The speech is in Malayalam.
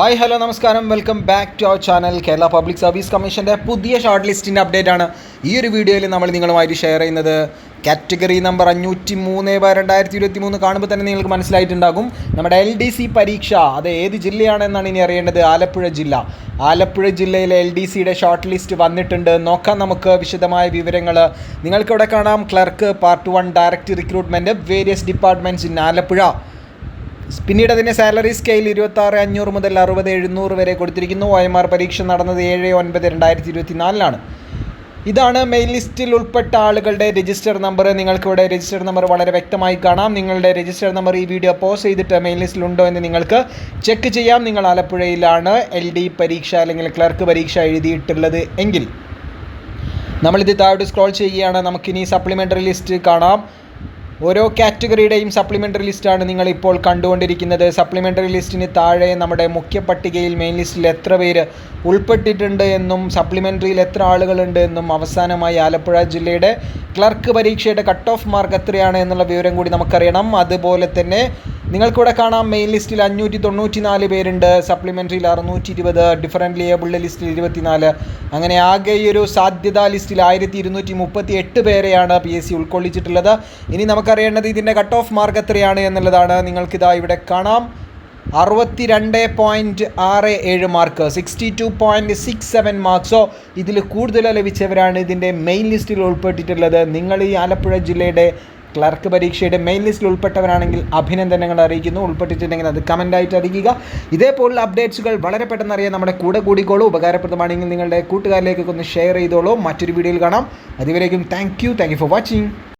ഹായ് ഹലോ നമസ്കാരം. Welcome back to our channel Kerala public service കമ്മീഷന്റെ പുതിയ ഷോർട്ട് ലിസ്റ്റിന്റെ അപ്ഡേറ്റ് ആണ് ഈ ഒരു വീഡിയോയിൽ നമ്മൾ നിങ്ങളുമായിട്ട് ഷെയർ ചെയ്യുന്നത്. കാറ്റഗറി നമ്പർ അഞ്ഞൂറ്റി മൂന്ന് ബാർ രണ്ടായിരത്തി ഇരുപത്തി മൂന്ന് കാണുമ്പോൾ തന്നെ നിങ്ങൾക്ക് മനസ്സിലായിട്ടുണ്ടാകും. നമ്മുടെ എൽ ഡി സി പരീക്ഷ അത് ഏത് ജില്ലയാണെന്നാണ് ഇനി അറിയേണ്ടത്? ആലപ്പുഴ ജില്ല. ആലപ്പുഴ ജില്ലയിലെ എൽ ഡി സിയുടെ ഷോർട്ട് ലിസ്റ്റ് വന്നിട്ടുണ്ട്. നോക്കാം നമുക്ക് വിശദമായ വിവരങ്ങൾ നിങ്ങൾക്കിവിടെ കാണാം. Clerk part one direct recruitment various departments in Alappuzha. പിന്നീട് അതിന്റെ സാലറി സ്കെയിൽ ഇരുപത്തി ആറ് അഞ്ഞൂറ് മുതൽ അറുപത് എഴുന്നൂറ് വരെ കൊടുത്തിരിക്കുന്നു. ഒ എം ആർ പരീക്ഷ നടന്നത് ഏഴ് ഒൻപത് രണ്ടായിരത്തി ഇരുപത്തി നാലിലാണ് ഇതാണ് മെയിൽ ലിസ്റ്റിൽ ഉൾപ്പെട്ട ആളുകളുടെ രജിസ്റ്റർ നമ്പർ. നിങ്ങൾക്കിവിടെ രജിസ്റ്റർ നമ്പർ വളരെ വ്യക്തമായി കാണാം. നിങ്ങളുടെ രജിസ്റ്റർ നമ്പർ ഈ വീഡിയോ പോസ്റ്റ് ചെയ്തിട്ട് മെയിൻ ലിസ്റ്റിലുണ്ടോ എന്ന് നിങ്ങൾക്ക് ചെക്ക് ചെയ്യാം. നിങ്ങൾ ആലപ്പുഴയിലാണ് എൽ ഡി പരീക്ഷ അല്ലെങ്കിൽ ക്ലർക്ക് പരീക്ഷ എഴുതിയിട്ടുള്ളത് എങ്കിൽ. നമ്മളിത് താഴോട്ട് സ്ക്രോൾ ചെയ്യുകയാണ്. നമുക്കിനി സപ്ലിമെന്ററി ലിസ്റ്റ് കാണാം. ഓരോ കാറ്റഗറിയുടെയും സപ്ലിമെന്ററി ലിസ്റ്റാണ് നിങ്ങൾ ഇപ്പോൾ കണ്ടുകൊണ്ടിരിക്കുന്നത്. സപ്ലിമെന്ററി ലിസ്റ്റിന് താഴെ നമ്മുടെ മുഖ്യ പട്ടികയിൽ മെയിൻ ലിസ്റ്റിൽ എത്ര പേര് ഉൾപ്പെട്ടിട്ടുണ്ട് എന്നും സപ്ലിമെന്ററിയിൽ എത്ര ആളുകളുണ്ട് എന്നും അവസാനമായി ആലപ്പുഴ ജില്ലയുടെ ക്ലർക്ക് പരീക്ഷയുടെ കട്ട് ഓഫ് മാർക്ക് എത്രയാണ് എന്നുള്ള വിവരം കൂടി നമുക്കറിയണം. അതുപോലെ തന്നെ നിങ്ങൾക്കിവിടെ കാണാം മെയിൻ ലിസ്റ്റിൽ അഞ്ഞൂറ്റി തൊണ്ണൂറ്റി നാല് പേരുണ്ട് സപ്ലിമെന്ററിയിൽ അറുന്നൂറ്റി ഇരുപത് ഡിഫറന്റ് ലിയബിളിന്റെ ലിസ്റ്റിൽ ഇരുപത്തിനാല്. അങ്ങനെ ആകെ ഈ ഒരു സാധ്യതാ ലിസ്റ്റിൽ ആയിരത്തി ഇരുന്നൂറ്റി മുപ്പത്തി എട്ട് പേരെയാണ് പി എസ് സി ഉൾക്കൊള്ളിച്ചിട്ടുള്ളത്. ഇനി നമുക്കറിയേണ്ടത് ഇതിന്റെ കട്ട് ഓഫ് മാർക്ക് എത്രയാണ് എന്നുള്ളതാണ്. നിങ്ങൾക്കിതാ ഇവിടെ കാണാം. അറുപത്തി രണ്ട് പോയിന്റ് ആറ് ഏഴ് mark sixty two point six seven മാർക്സോ ഇതിൽ കൂടുതൽ ലഭിച്ചവരാണ് ഇതിന്റെ മെയിൻ ലിസ്റ്റിൽ ഉൾപ്പെട്ടിട്ടുള്ളത്. നിങ്ങൾ ഈ ആലപ്പുഴ ജില്ലയുടെ ക്ലർക്ക് പരീക്ഷയുടെ മെയിൻ ലിസ്റ്റിൽ ഉൾപ്പെട്ടവരാണെങ്കിൽ അഭിനന്ദനങ്ങൾ അറിയിക്കുന്നു. ഉൾപ്പെട്ടിട്ടുണ്ടെങ്കിൽ അത് കമന്റായിട്ട് അറിയിക്കുക. ഇതേപോലുള്ള അപ്ഡേറ്റ്സുകൾ വളരെ പെട്ടെന്ന് അറിയാൻ നമ്മുടെ കൂടെ കൂടിക്കോളൂ. ഉപകാരപ്രദമാണെങ്കിൽ നിങ്ങളുടെ കൂട്ടുകാരിലേക്കൊക്കെ ഒന്ന് ഷെയർ ചെയ്തോളൂ. മറ്റൊരു വീഡിയോയിൽ കാണാം. അതുവരേക്കും thank you thank you for watching